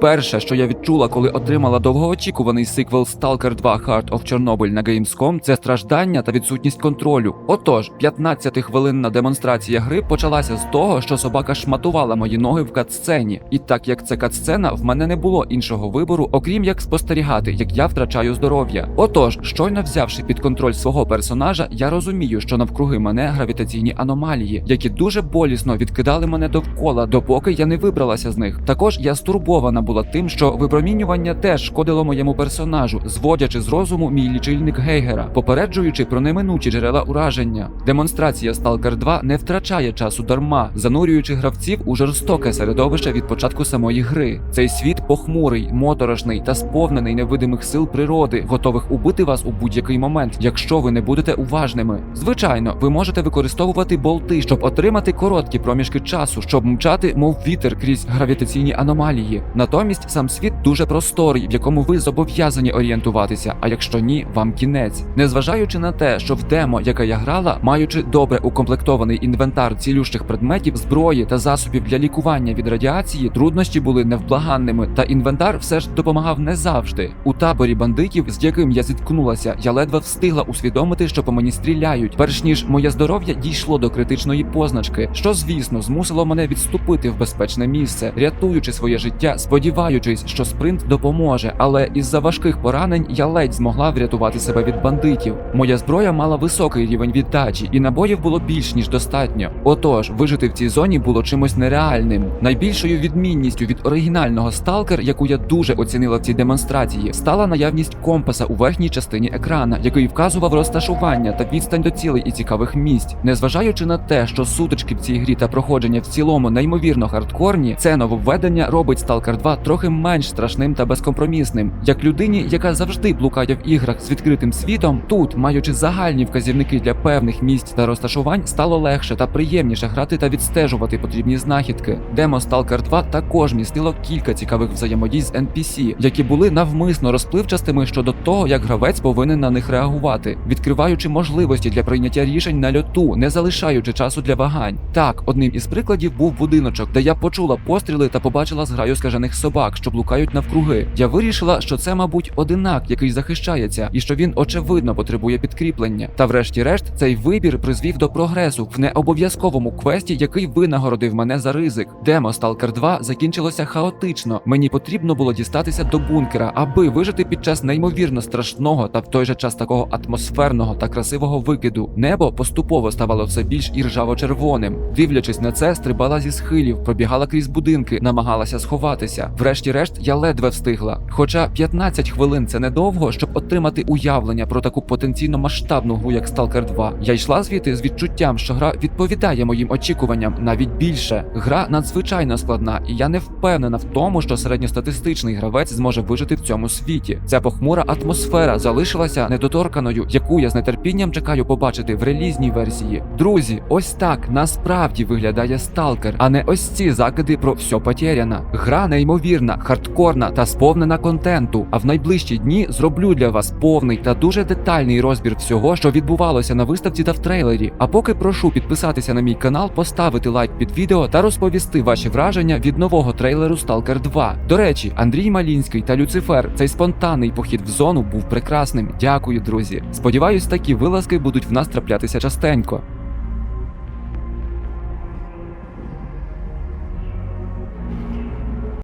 Перше, що я відчула, коли отримала довгоочікуваний сиквел Stalker 2 Heart of Chernobyl на Gamescom, це страждання та відсутність контролю. Отож, 15-хвилинна демонстрація гри почалася з того, що собака шматувала мої ноги в катсцені. І так як це катсцена, в мене не було іншого вибору, окрім як спостерігати, як я втрачаю здоров'я. Отож, щойно взявши під контроль свого персонажа, я розумію, що навкруги мене гравітаційні аномалії, які дуже болісно відкидали мене довкола, допоки я не вибралася з них. Також я стурбована була тим, що випромінювання теж шкодило моєму персонажу, зводячи з розуму мій лічильник Гейгера, попереджуючи про неминучі джерела ураження. Демонстрація Stalker 2 не втрачає часу дарма, занурюючи гравців у жорстоке середовище від початку самої гри. Цей світ похмурий, моторошний та сповнений невидимих сил природи, готових убити вас у будь-який момент, якщо ви не будете уважними. Звичайно, ви можете використовувати болти, щоб отримати короткі проміжки часу, щоб мчати, мов вітер крізь гравітаційні аномалії. Натомість сам світ дуже просторий, в якому ви зобов'язані орієнтуватися. А якщо ні, вам кінець. Незважаючи на те, що в демо, яке я грала, маючи добре укомплектований інвентар цілющих предметів, зброї та засобів для лікування від радіації, труднощі були невблаганними, та інвентар все ж допомагав не завжди. У таборі бандитів, з яким я зіткнулася, я ледве встигла усвідомити, що по мені стріляють, перш ніж моє здоров'я дійшло до критичної позначки, що звісно змусило мене відступити в безпечне місце, рятуючи своє життя, сподіваючись, що спринт допоможе. Але із-за важких поранень я ледь змогла врятувати себе від бандитів. Моя зброя мала високий рівень віддачі, і набоїв було більш ніж достатньо. Отож, вижити в цій зоні було чимось нереальним. Найбільшою відмінністю від оригінального сталкер, яку я дуже оцінила в цій демонстрації, стала наявність компаса у верхній частині екрана, який вказував розташування та відстань до цілей і цікавих місць. Незважаючи на те, що сутички в цій грі та проходження в цілому неймовірно хардкорні, це нововведення робить Stalker 2 трохи менш страшним та безкомпромісним. Як людині, яка завжди блукає в іграх з відкритим світом, тут, маючи загальні вказівники для певних місць та розташувань, стало легше та приємніше грати та відстежувати потрібні знахідки. Демо Stalker 2 також містило кілька цікавих взаємодій з NPC, які були навмисно розпливчастими щодо того, як гравець повинен на них реагувати, відкриваючи можливості для прийняття рішень на льоту, не залишаючи часу для вагань. Так, одним із прикладів був будиночок, де я почула постріли та побачила зграю скажених собак, що блукають навкруги. Я вирішила, що це, мабуть, одинак, який захищається, і що він очевидно потребує підкріплення. Та врешті-решт цей вибір призвів до прогресу в необов'язковому квесті, який винагородив мене за ризик. Демо Stalker 2 закінчилося хаотично. Мені потрібно було дістатися до бункера, аби вижити під час неймовірно страшного та в той же час такого атмосферного та красивого викиду. Небо поступово ставало все більш іржаво-червоним. Дивлячись на це, стрибала зі схилів, пробігала крізь будинки, намагалася сховатися. Врешті-решт, я ледве встигла. Хоча 15 хвилин це недовго, щоб отримати уявлення про таку потенційно масштабну гру, як Stalker 2. Я йшла звідти з відчуттям, що гра відповідає моїм очікуванням навіть більше. Гра надзвичайно складна, і я не впевнена в тому, що середньостатистичний гравець зможе вижити в цьому світі. Ця похмура атмосфера залишилася недоторканою, яку я з нетерпінням чекаю побачити в релізній версії. Друзі, ось так насправді виглядає сталкер, а не ось ці закиди про все потеряно. Гра неймовірна, хардкорна та сповнена контенту. А в найближчі дні зроблю для вас повний та дуже детальний розбір всього, що відбувалося на виставці та в трейлері. А поки прошу підписатися на мій канал, поставити лайк під відео та розповісти ваші враження від нового трейлеру Stalker 2. До речі, Андрій Малінський та Люцифер. Цей спонтанний похід в зону був прекрасним. Дякую, друзі. Сподіваюсь, такі вилазки будуть в нас траплятися частенько.